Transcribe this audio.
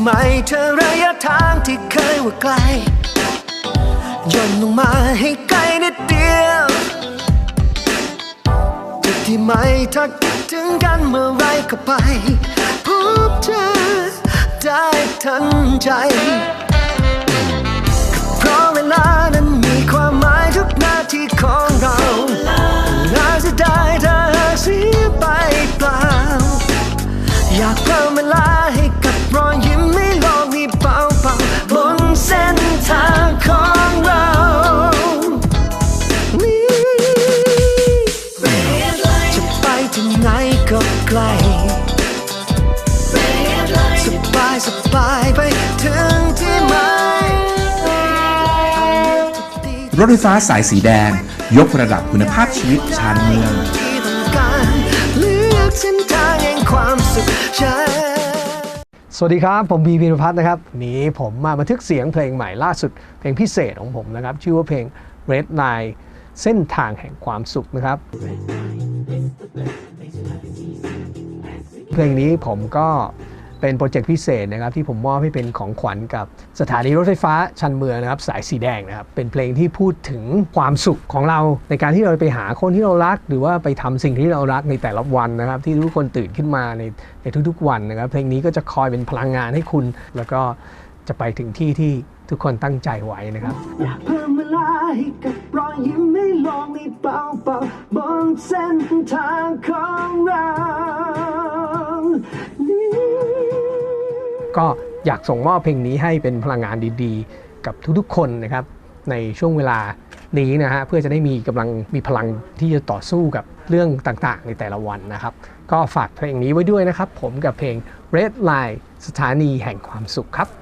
ไหมเธอระยะทางที่เคยว่าไกลย่นลงมาให้ไกลนิดเดียวจุดที่ไม่ถ้าคิดถึงกันเมื่อไรก็ไป พบเธอได้ทันใจเพราะเวลา ก็ไกลสบายสบายไปถึงที่หมายรถไฟฟ้าสายสีแดง ยกระดับคุณภาพชีวิตชานเมือง ที่ต้องการเลือกเส้นทางแห่งความสุขใจสวัสดีครับ ผมบีพีรพัฒน์นะครับวันนี้ผมมาบันทึกเสียงเพลงใหม่ล่าสุด เพลงพิเศษของผมนะครับ ชื่อว่าเพลง Red Line เส้นทางแห่งความสุขนะครับ เพลงนี้ผมก็เป็นโปรเจกต์พิเศษนะครับที่ผมมอบให้เป็นของขวัญกับสถานีรถไฟฟ้าชันเมืองนะครับสายสีแดงนะครับเป็นเพลงที่พูดถึงความสุขของเราในการที่เราไปหาคนที่เรารัก หรือว่าไปทำสิ่งที่เรารักในแต่ละวันนะครับ ที่ทุกคนตื่นขึ้นมาในในทุกๆวันนะครับ เพลงนี้ก็จะคอยเป็นพลังงานให้คุณ แล้วก็จะไปถึงที่ที่ทุกคนตั้งใจไว้นะครับอยากเพิ่มเวลาให้กับรอยยิ้มไม่ลองให้เบาเบาๆบนเส้นทางของ ก็อยากส่งมอบเพลงนี้ให้เป็นพลังงานดีๆ กับทุกๆคนนะครับในช่วงเวลานี้นะฮะเพื่อจะได้มีกำลังมีพลังที่จะต่อสู้กับเรื่องต่างๆ ในแต่ละวันนะครับ ก็ฝากเพลงนี้ไว้ด้วยนะครับ ผมกับเพลง Red Line สถานีแห่งความสุขครับ